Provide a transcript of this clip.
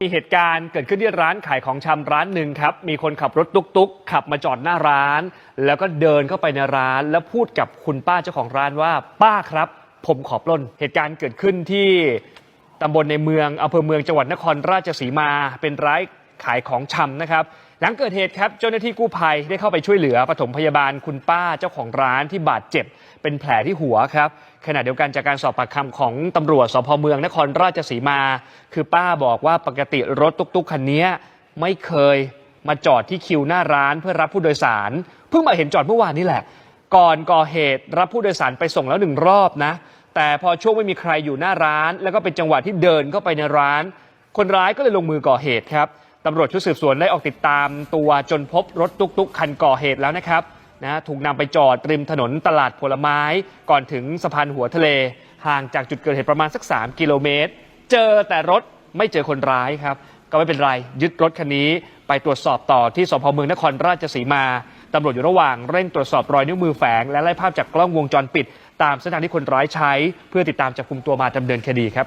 มีเหตุการณ์เกิดขึ้นที่ร้านขายของชำร้านหนึ่งครับ มีคนขับรถตุ๊กๆ ขับมาจอดหน้าร้าน แล้วก็เดินเข้าไปในร้าน แล้วพูดกับคุณป้าเจ้าของร้านว่า ป้าครับ ผมขอปล้น เหตุการณ์เกิดขึ้นที่ตำบลในเมืองอำเภอเมืองจังหวัดนครราชสีมา เป็นร้านขายของชำนะครับ หลังเกิดเหตุครับเจ้าหน้าที่กู้ภัยได้เข้าไปช่วยเหลือปฐมพยาบาลคุณป้าเจ้าของร้านที่บาดเจ็บ เป็นแผลที่หัวครับขณะเดียวกันจากการสอบปากคำของตำรวจสพเมืองนครราชสีมา คือป้าบอกว่าปกติรถตุ๊กๆคันนี้ไม่เคยมาจอดที่คิวหน้าร้านเพื่อรับผู้โดยสาร เพิ่งมาเห็นจอดเมื่อวานนี่แหละ ก่อนก่อเหตุรับผู้โดยสารไปส่งแล้วหนึ่งรอบนะ แต่พอช่วงไม่มีใครอยู่หน้าร้าน แล้วก็เป็นจังหวะที่เดินเข้าไปในร้าน คนร้ายก็เลยลงมือก่อเหตุครับ ตำรวจชุดสืบสวนได้ออกติดตามตัวจนพบรถตุกๆ คันก่อเหตุแล้วนะครับนะถูกนำไปจอดริมถนนตลาดผลไม้ก่อนถึงสะพานหัวทะเล ห่างจากจุดเกิดเหตุประมาณสัก 3 กิโลเมตร เจอแต่รถไม่เจอคนร้ายครับ ก็ไม่เป็นไร ยึดรถคันนี้ไปตรวจสอบต่อที่สพเมืองนครราชสีมาตำรวจอยู่ระหว่างเร่งตรวจสอบรอยนิ้วมือแฝง และไล่ภาพจากกล้องวงจรปิด ตามเส้นทางที่คนร้ายใช้ เพื่อติดตามจับกลุ่มตัวมาดำเนินคดีครับ